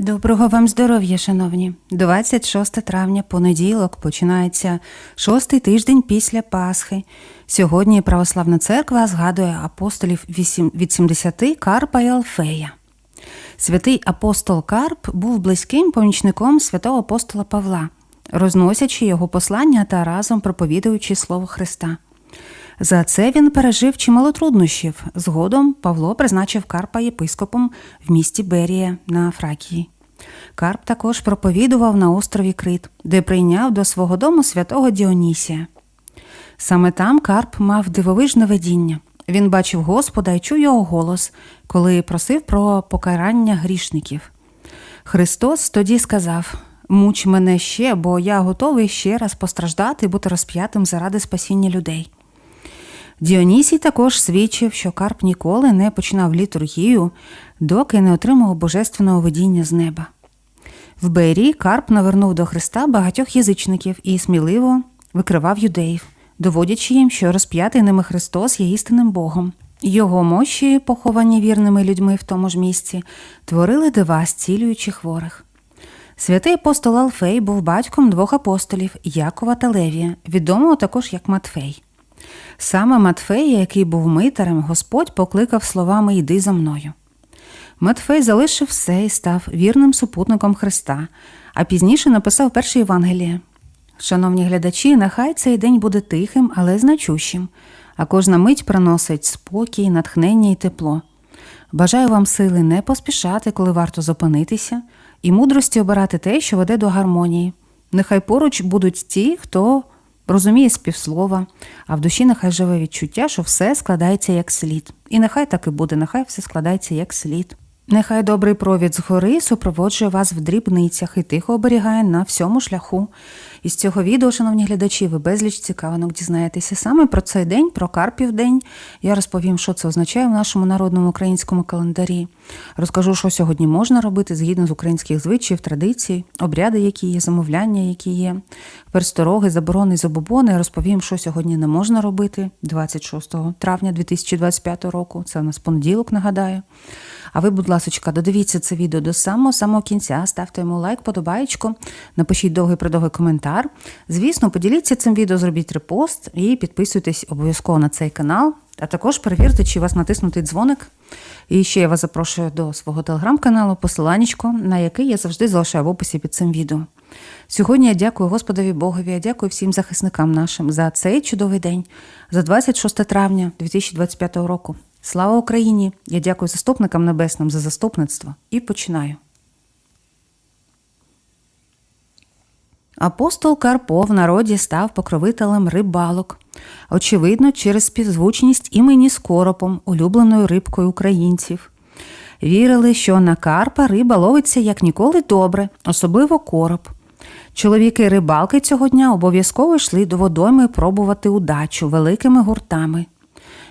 Доброго вам здоров'я, шановні. 26 травня, понеділок, починається шостий тиждень після Пасхи. Сьогодні Православна церква згадує апостолів від 70 Карпа і Алфея. Святий апостол Карп був близьким помічником святого апостола Павла, розносячи його послання та разом проповідуючи слово Христа. За це він пережив чимало труднощів. Згодом Павло призначив Карпа єпископом в місті Берія на Фракії. Карп також проповідував на острові Крит, де прийняв до свого дому святого Діонісія. Саме там Карп мав дивовижне видіння. Він бачив Господа і чув його голос, коли просив про покарання грішників. Христос тоді сказав: Муч мене ще, бо я готовий ще раз постраждати і бути розп'ятим заради спасіння людей. Діонісій також свідчив, що Карп ніколи не починав літургію, доки не отримав божественного видіння з неба. В Бері Карп навернув до Христа багатьох язичників і сміливо викривав юдеїв, доводячи їм, що розп'ятий ними Христос є істинним Богом. Його мощі, поховані вірними людьми в тому ж місці, творили дива, зцілюючи хворих. Святий апостол Алфей був батьком двох апостолів Якова та Левія, відомого також як Матфей. Саме Матфея, який був митарем, Господь покликав словами Йди за мною. Матфей залишив все і став вірним супутником Христа, а пізніше написав перше Євангеліє. Шановні глядачі, нехай цей день буде тихим, але значущим, а кожна мить приносить спокій, натхнення і тепло. Бажаю вам сили не поспішати, коли варто зупинитися, і мудрості обирати те, що веде до гармонії. Нехай поруч будуть ті, хто розуміє співслова, а в душі нехай живе відчуття, що все складається як слід. І нехай так і буде, нехай все складається як слід. Нехай добрий провід згори супроводжує вас в дрібницях і тихо оберігає на всьому шляху. Із цього відео, шановні глядачі, ви безліч цікавинок дізнаєтеся саме про цей день, про Карпів день. Я розповім, що це означає в нашому народному українському календарі. Розкажу, що сьогодні можна робити згідно з українських звичаїв, традицій, обряди, які є, замовляння, які є, перестороги, заборони, забобони. Розповім, що сьогодні не можна робити 26 травня 2025 року. Це у нас понеділок, нагадаю. А ви, будь ласка, додивіться це відео до самого самого кінця, ставте йому лайк, подобаєчко, напишіть довгий продовгий коментар. Звісно, поділіться цим відео, зробіть репост і підписуйтесь обов'язково на цей канал. А також перевірте, чи у вас натиснутий дзвоник. І ще я вас запрошую до свого телеграм-каналу, посиланнячко, на який я завжди залишаю в описі під цим відео. Сьогодні я дякую Господові Богові, я дякую всім захисникам нашим за цей чудовий день, за 26 травня 2025 року. Слава Україні! Я дякую заступникам небесним за заступництво і починаю. Апостол Карпо в народі став покровителем рибалок, очевидно, через співзвучність імені з коропом, улюбленою рибкою українців. Вірили, що на карпа риба ловиться як ніколи добре, особливо короб. Чоловіки рибалки цього дня обов'язково йшли до водойми пробувати удачу великими гуртами.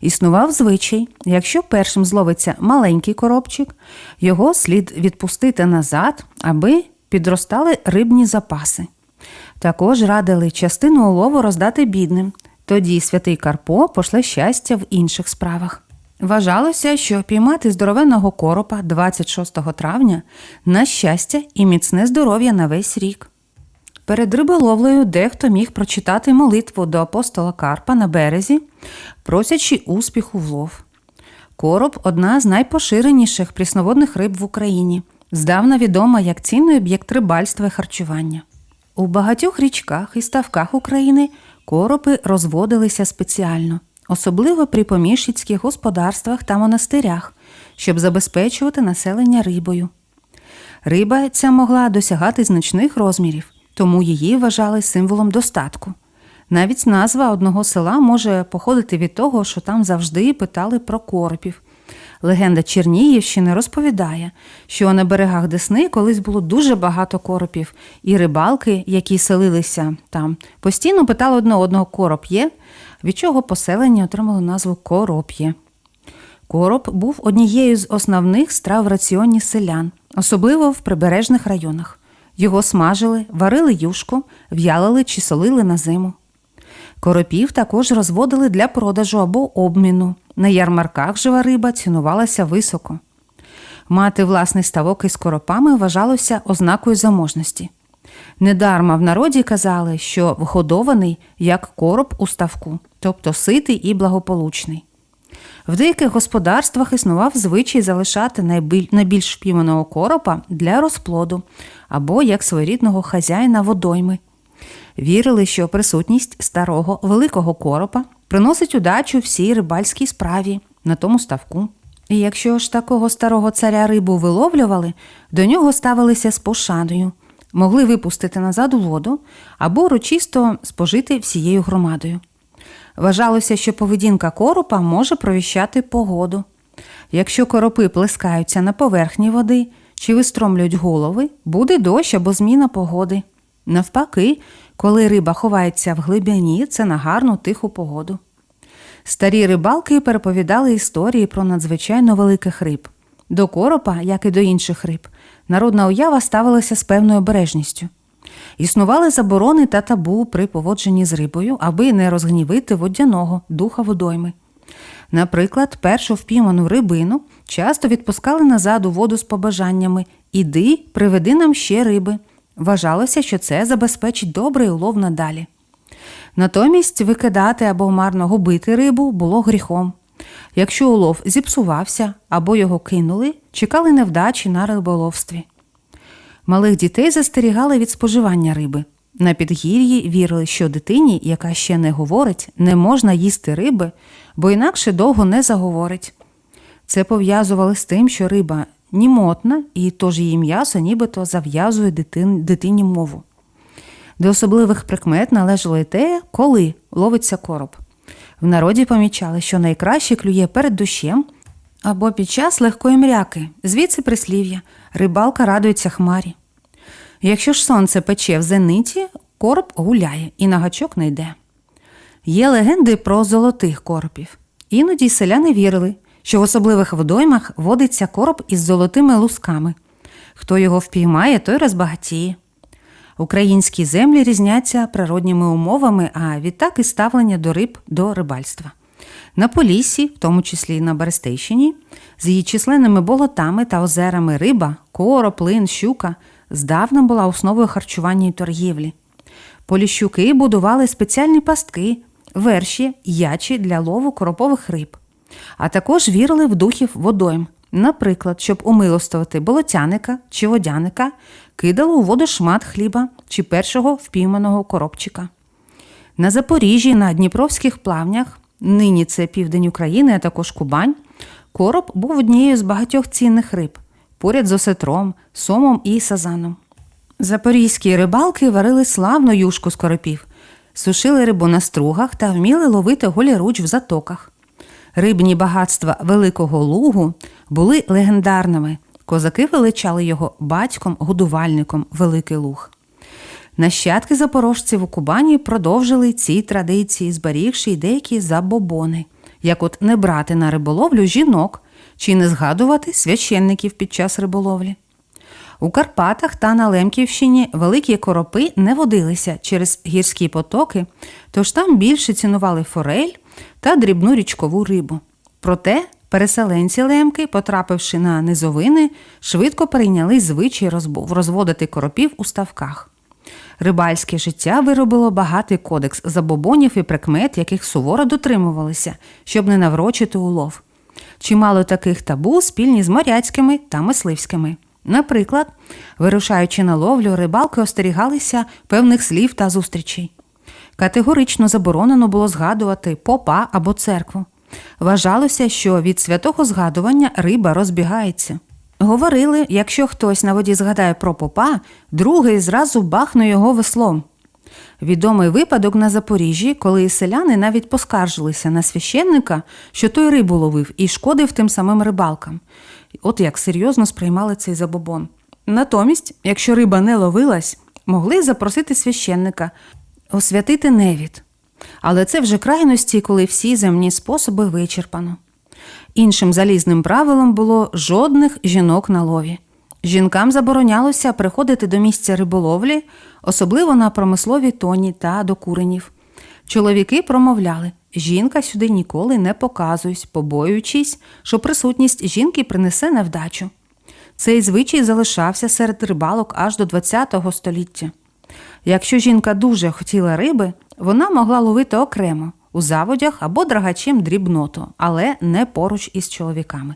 Існував звичай, якщо першим зловиться маленький коробчик, його слід відпустити назад, аби підростали рибні запаси. Також радили частину улову роздати бідним. Тоді святий Карпо пошле щастя в інших справах. Вважалося, що піймати здоровенного коропа 26 травня на щастя і міцне здоров'я на весь рік. Перед риболовлею дехто міг прочитати молитву до апостола Карпа на березі, просячи успіху в лов. Короб одна з найпоширеніших прісноводних риб в Україні, здавна відома як цінний об'єкт рибальства і харчування. У багатьох річках і ставках України коропи розводилися спеціально, особливо при поміщицьких господарствах та монастирях, щоб забезпечувати населення рибою. Риба ця могла досягати значних розмірів, тому її вважали символом достатку. Навіть назва одного села може походити від того, що там завжди питали про коропів. Легенда Чернігівщини розповідає, що на берегах Десни колись було дуже багато коропів, і рибалки, які селилися там, постійно питали одне одного короб є, від чого поселення отримало назву Короп'є. Короб був однією з основних страв в раціоні селян, особливо в прибережних районах. Його смажили, варили юшку, в'ялили чи солили на зиму. Коропів також розводили для продажу або обміну. На ярмарках жива риба цінувалася високо. Мати власний ставок із коропами вважалося ознакою заможності. Недарма в народі казали, що вгодований як короб у ставку, тобто ситий і благополучний. В деяких господарствах існував звичай залишати найбільш впійманого коропа для розплоду або як своєрідного хазяїна водойми. Вірили, що присутність старого великого коропа приносить удачу всій рибальській справі на тому ставку. І якщо ж такого старого царя рибу виловлювали, до нього ставилися з пошаною, могли випустити назад у воду або урочисто спожити всією громадою. Вважалося, що поведінка коропа може провіщати погоду. Якщо коропи плескаються на поверхні води чи вистромлюють голови, буде дощ або зміна погоди. Навпаки, коли риба ховається в глибині, це на гарну тиху погоду. Старі рибалки переповідали історії про надзвичайно великих риб. До коропа, як і до інших риб, народна уява ставилася з певною обережністю. Існували заборони та табу при поводженні з рибою, аби не розгнівити водяного духа водойми. Наприклад, першу впійману рибину часто відпускали назад у воду з побажаннями Іди, приведи нам ще риби. Вважалося, що це забезпечить добрий улов надалі. Натомість викидати або марно губити рибу було гріхом. Якщо улов зіпсувався або його кинули, чекали невдачі на риболовстві. Малих дітей застерігали від споживання риби. На підгір'ї вірили, що дитині, яка ще не говорить, не можна їсти риби, бо інакше довго не заговорить. Це пов'язували з тим, що риба німотна, і тож її м'ясо нібито зав'язує дитин, дитині мову. До особливих прикмет належало й те, коли ловиться короб. В народі помічали, що найкраще клює перед дощем або під час легкої мряки, звідси прислів'я, рибалка радується хмарі. Якщо ж сонце пече в зениті, короб гуляє і на гачок не йде. Є легенди про золотих коропів. Іноді селяни вірили, що в особливих водоймах водиться короб із золотими лусками. Хто його впіймає, той розбагатіє. Українські землі різняться природніми умовами, а відтак і ставлення до риб до рибальства. На Поліссі, в тому числі і на Берестейщині, з її численними болотами та озерами риба, короб, плин, щука здавна була основою харчування і торгівлі. Поліщуки будували спеціальні пастки, верші, ячі для лову коропових риб, а також вірили в духів водойм. Наприклад, щоб умилостувати болотяника чи водяника, кидали у воду шмат хліба чи першого впійманого коробчика. На Запоріжжі, на Дніпровських плавнях, нині це південь України, а також Кубань, короб був однією з багатьох цінних риб, поряд з осетром, сомом і сазаном. Запорізькі рибалки варили славну юшку з коропів, сушили рибу на стругах та вміли ловити голіруч в затоках. Рибні багатства Великого Лугу були легендарними. Козаки величали його батьком-годувальником Великий Луг. Нащадки запорожців у Кубані продовжили ці традиції, зберігши й деякі забобони, як от не брати на риболовлю жінок чи не згадувати священників під час риболовлі. У Карпатах та на Лемківщині великі коропи не водилися через гірські потоки, тож там більше цінували форель та дрібну річкову рибу. Проте переселенці лемки, потрапивши на низовини, швидко перейняли звичай розводити коропів у ставках. Рибальське життя виробило багатий кодекс забобонів і прикмет, яких суворо дотримувалися, щоб не наврочити улов. Чимало таких табу спільні з моряцькими та мисливськими. Наприклад, вирушаючи на ловлю, рибалки остерігалися певних слів та зустрічей. Категорично заборонено було згадувати попа або церкву. Вважалося, що від святого згадування риба розбігається. Говорили, якщо хтось на воді згадає про попа, другий зразу бахне його веслом. Відомий випадок на Запоріжжі, коли селяни навіть поскаржилися на священника, що той рибу ловив і шкодив тим самим рибалкам. От як серйозно сприймали цей забобон. Натомість, якщо риба не ловилась, могли запросити священника, освятити невід. Але це вже крайності, коли всі земні способи вичерпано. Іншим залізним правилом було жодних жінок на лові. Жінкам заборонялося приходити до місця риболовлі, особливо на промислові тоні та до куренів. Чоловіки промовляли: жінка сюди ніколи не показуйсь, побоюючись, що присутність жінки принесе невдачу. Цей звичай залишався серед рибалок аж до ХХ століття. Якщо жінка дуже хотіла риби, вона могла ловити окремо у заводях або драгачем дрібноту, але не поруч із чоловіками.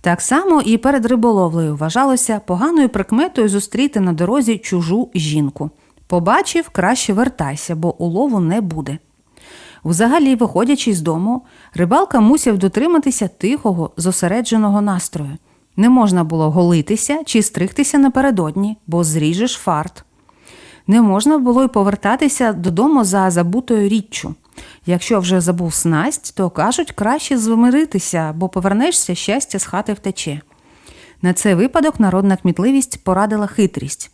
Так само і перед риболовлею вважалося поганою прикметою зустріти на дорозі чужу жінку. Побачив, краще вертайся, бо улову не буде. Взагалі, виходячи з дому, рибалка мусив дотриматися тихого, зосередженого настрою. Не можна було голитися чи стригтися напередодні, бо зріжеш фарт. Не можна було й повертатися додому за забутою річчю. Якщо вже забув снасть, то кажуть, краще змиритися, бо повернешся, щастя з хати втече. На цей випадок народна кмітливість порадила хитрість.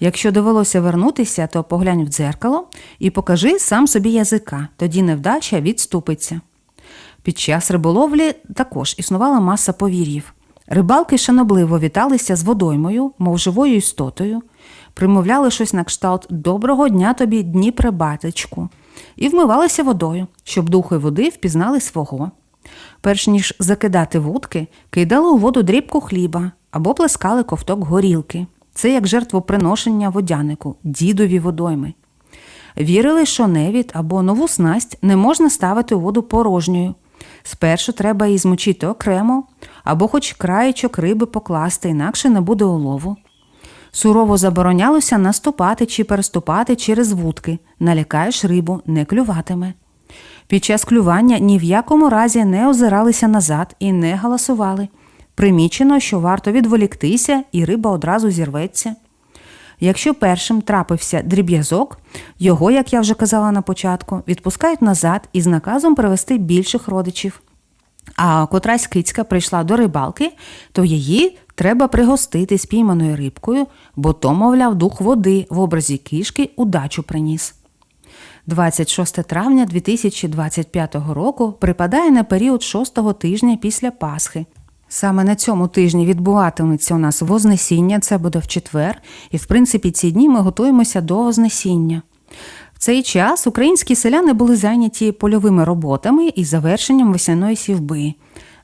Якщо довелося вернутися, то поглянь в дзеркало і покажи сам собі язика, тоді невдача відступиться. Під час риболовлі також існувала маса повір'їв. Рибалки шанобливо віталися з водоймою, мов живою істотою, примовляли щось на кшталт Доброго дня тобі, Дніпре батечку, і вмивалися водою, щоб духи води впізнали свого. Перш ніж закидати вудки, кидали у воду дрібку хліба або плескали ковток горілки. Це як жертвоприношення водянику, дідові водойми. Вірили, що невід або нову снасть не можна ставити у воду порожньою. Спершу треба її змочити окремо, або хоч краєчок риби покласти, інакше не буде улову. Сурово заборонялося наступати чи переступати через вудки, налякаєш рибу, не клюватиме. Під час клювання ні в якому разі не озиралися назад і не галасували. Примічено, що варто відволіктися, і риба одразу зірветься. Якщо першим трапився дріб'язок, його, як я вже казала на початку, відпускають назад із наказом привести більших родичів. А котрась кицька прийшла до рибалки, то її треба пригостити спійманою рибкою, бо то, мовляв, дух води в образі кішки удачу приніс. 26 травня 2025 року припадає на період шостого тижня після Пасхи. Саме на цьому тижні відбуватиметься у нас Вознесіння, це буде в четвер, і в принципі ці дні ми готуємося до Вознесіння. Цей час українські селяни були зайняті польовими роботами і завершенням весняної сівби.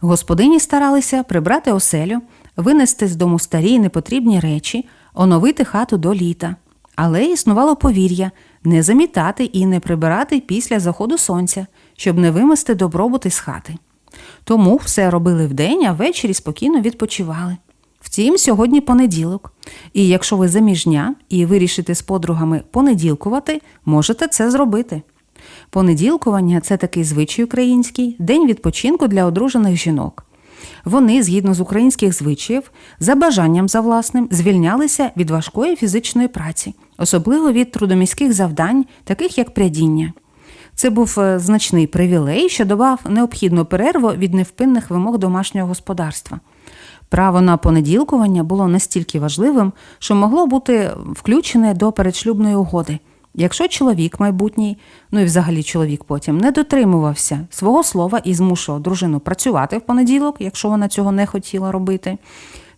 Господині старалися прибрати оселю, винести з дому старі і непотрібні речі, оновити хату до літа. Але існувало повір'я не замітати і не прибирати після заходу сонця, щоб не вимести добробути з хати. Тому все робили вдень, а ввечері спокійно відпочивали. Втім, сьогодні понеділок. І якщо ви заміжня і вирішите з подругами понеділкувати, можете це зробити. Понеділкування це такий звичай український, день відпочинку для одружених жінок. Вони, згідно з українських звичаїв, за бажанням за власним, звільнялися від важкої фізичної праці, особливо від трудоміських завдань, таких як прядіння. Це був е, значний привілей, що давав необхідну перерву від невпинних вимог домашнього господарства. Право на понеділкування було настільки важливим, що могло бути включене до передшлюбної угоди. Якщо чоловік майбутній, ну і взагалі чоловік потім не дотримувався свого слова і змушував дружину працювати в понеділок, якщо вона цього не хотіла робити,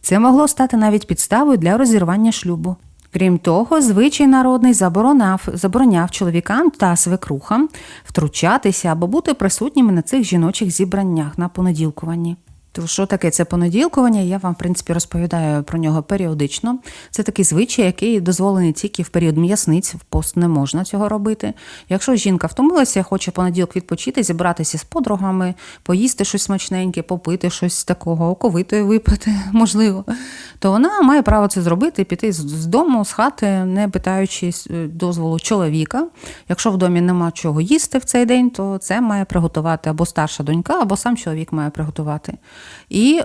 це могло стати навіть підставою для розірвання шлюбу. Крім того, звичай народний забороняв, забороняв чоловікам та свекрухам втручатися або бути присутніми на цих жіночих зібраннях на понеділкуванні. То що таке це понеділкування? Я вам, в принципі, розповідаю про нього періодично. Це такий звичай, який дозволений тільки в період м'ясниць, в пост не можна цього робити. Якщо жінка втомилася, хоче понеділок відпочити, зібратися з подругами, поїсти щось смачненьке, попити щось такого, оковитої випити, можливо, то вона має право це зробити, піти з дому, з хати, не питаючи дозволу чоловіка. Якщо в домі нема чого їсти в цей день, то це має приготувати або старша донька, або сам чоловік має приготувати. І е,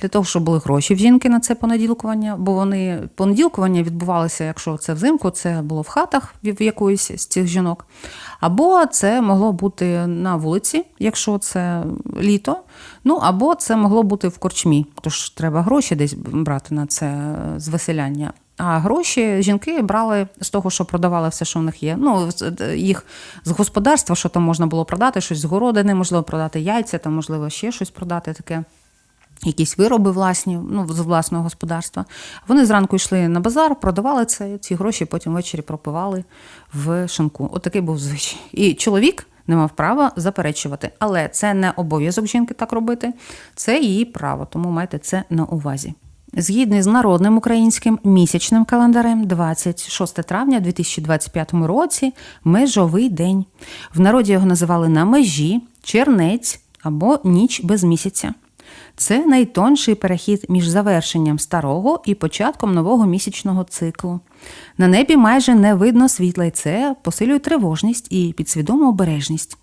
для того, щоб були гроші в жінки на це понеділкування, бо вони понеділкування відбувалися, якщо це взимку, це було в хатах в якоїсь з цих жінок. Або це могло бути на вулиці, якщо це літо. Ну або це могло бути в корчмі, тож треба гроші десь брати на це звеселяння. А гроші жінки брали з того, що продавали все, що в них є. Ну, їх з господарства, що там можна було продати, щось з городини, можливо, продати яйця, там, можливо, ще щось продати таке. Якісь вироби власні, ну, з власного господарства. Вони зранку йшли на базар, продавали це, ці гроші потім ввечері пропивали в шинку. От такий був звичай. І чоловік не мав права заперечувати. Але це не обов'язок жінки так робити, це її право, тому майте це на увазі. Згідно з народним українським місячним календарем, 26 травня 2025 році межовий день. В народі його називали на межі, чернець або ніч без місяця. Це найтонший перехід між завершенням старого і початком нового місячного циклу. На небі майже не видно світла, і це посилює тривожність і підсвідому обережність.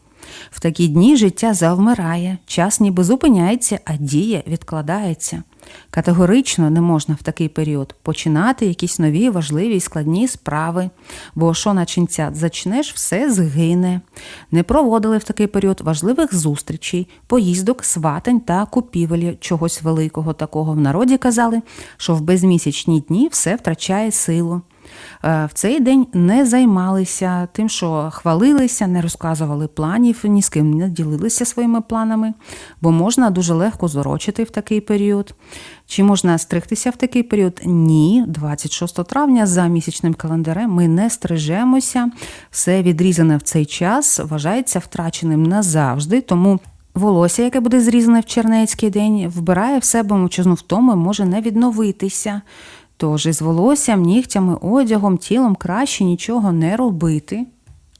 В такі дні життя завмирає, час ніби зупиняється, а дія відкладається. Категорично не можна в такий період починати якісь нові важливі і складні справи, бо що начинця зачнеш, все згине. Не проводили в такий період важливих зустрічей, поїздок, сватань та купівелі чогось великого такого. В народі казали, що в безмісячні дні все втрачає силу. Е, в цей день не займалися тим, що хвалилися, не розказували планів, ні з ким не ділилися своїми планами, бо можна дуже легко зорочити в такий період. Чи можна стригтися в такий період? Ні, 26 травня за місячним календарем ми не стрижемося, все відрізане в цей час вважається втраченим назавжди, тому. Волосся, яке буде зрізане в чернецький день, вбирає в себе мовчазну втому, може не відновитися. Тож із волоссям, нігтями, одягом, тілом краще нічого не робити.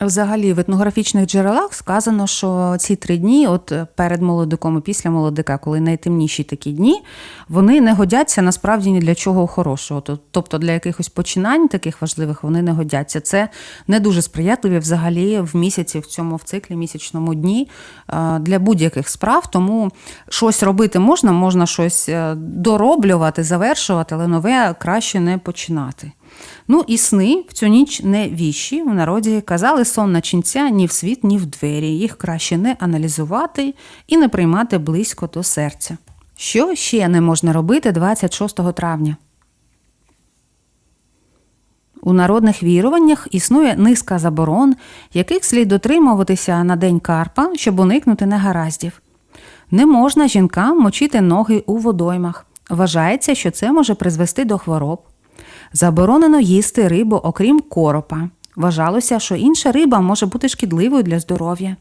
Взагалі, в етнографічних джерелах сказано, що ці три дні, от перед молодиком і після молодика, коли найтемніші такі дні, вони не годяться насправді ні для чого хорошого. Тобто для якихось починань таких важливих вони не годяться. Це не дуже сприятливі взагалі в місяці, в цьому в циклі місячному дні для будь-яких справ. Тому щось робити можна, можна щось е, дороблювати, завершувати, але нове краще не починати. Ну і сни в цю ніч не віщі. В народі казали сон на ченця ні в світ, ні в двері. Їх краще не аналізувати і не приймати близько до серця. Що ще не можна робити 26 травня? У народних віруваннях існує низка заборон, яких слід дотримуватися на день Карпа, щоб уникнути негараздів. Не можна жінкам мочити ноги у водоймах. Вважається, що це може призвести до хвороб. Заборонено їсти рибу, окрім коропа. Вважалося, що інша риба може бути шкідливою для здоров'я.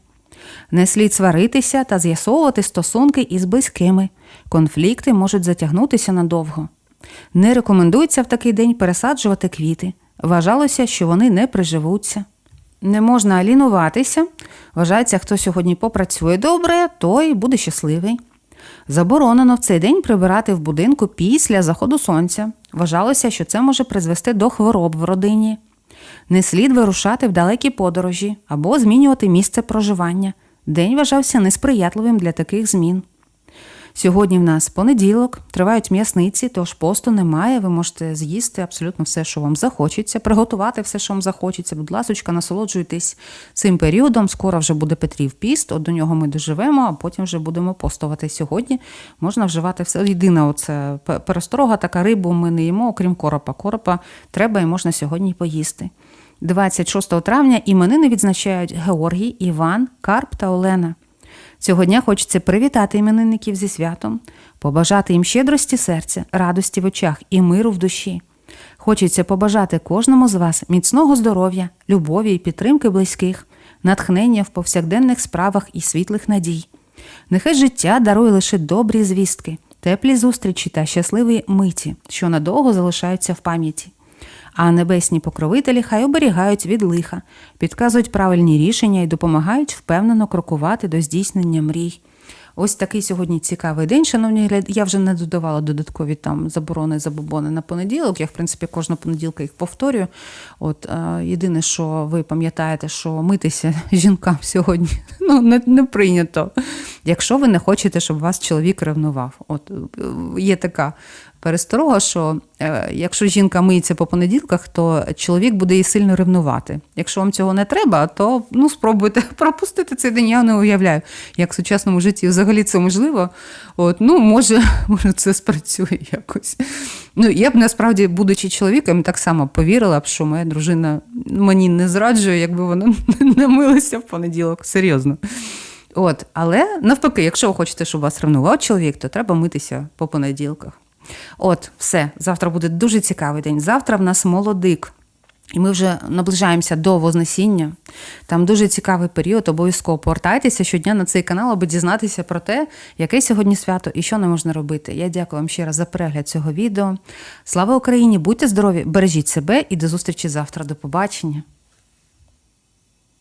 Не слід сваритися та з'ясовувати стосунки із близькими. Конфлікти можуть затягнутися надовго. Не рекомендується в такий день пересаджувати квіти. Вважалося, що вони не приживуться. Не можна лінуватися. Вважається, хто сьогодні попрацює добре, той буде щасливий. Заборонено в цей день прибирати в будинку після заходу сонця. Вважалося, що це може призвести до хвороб в родині. Не слід вирушати в далекі подорожі або змінювати місце проживання. День вважався несприятливим для таких змін. Сьогодні в нас понеділок, тривають м'ясниці, тож посту немає. Ви можете з'їсти абсолютно все, що вам захочеться, приготувати все, що вам захочеться. Будь ласочка, насолоджуйтесь цим періодом. Скоро вже буде Петрів піст, от до нього ми доживемо, а потім вже будемо постувати. Сьогодні можна вживати все. Єдина оце пересторога, така рибу ми не їмо, окрім коропа. Коропа треба і можна сьогодні поїсти. 26 травня іменини відзначають Георгій, Іван, Карп та Олена. Цього дня хочеться привітати іменинників зі святом, побажати їм щедрості серця, радості в очах і миру в душі. Хочеться побажати кожному з вас міцного здоров'я, любові і підтримки близьких, натхнення в повсякденних справах і світлих надій. Нехай життя дарує лише добрі звістки, теплі зустрічі та щасливі миті, що надовго залишаються в пам'яті а небесні покровителі хай оберігають від лиха, підказують правильні рішення і допомагають впевнено крокувати до здійснення мрій. Ось такий сьогодні цікавий день. Шановні гляд... я вже не додавала додаткові там заборони забобони на понеділок. Я, в принципі, кожного понеділка їх повторюю. От е, єдине, що ви пам'ятаєте, що митися жінкам сьогодні ну, не, не прийнято. Якщо ви не хочете, щоб вас чоловік ревнував. От е, є така пересторога, що е, якщо жінка миється по понеділках, то чоловік буде її сильно ревнувати. Якщо вам цього не треба, то ну спробуйте пропустити цей день. Я не уявляю, як в сучасному житті взагалі це можливо. От, Ну, може, може, це спрацює якось. Ну, Я б насправді, будучи чоловіком, так само повірила б, що моя дружина мені не зраджує, якби вона не милася в понеділок. Серйозно. От, Але навпаки, якщо ви хочете, щоб вас ревнував чоловік, то треба митися по понеділках. От, все, завтра буде дуже цікавий день. Завтра в нас молодик. І ми вже наближаємося до Вознесіння. Там дуже цікавий період. Обов'язково повертайтеся щодня на цей канал, аби дізнатися про те, яке сьогодні свято і що не можна робити. Я дякую вам ще раз за перегляд цього відео. Слава Україні! Будьте здорові, бережіть себе і до зустрічі завтра. До побачення.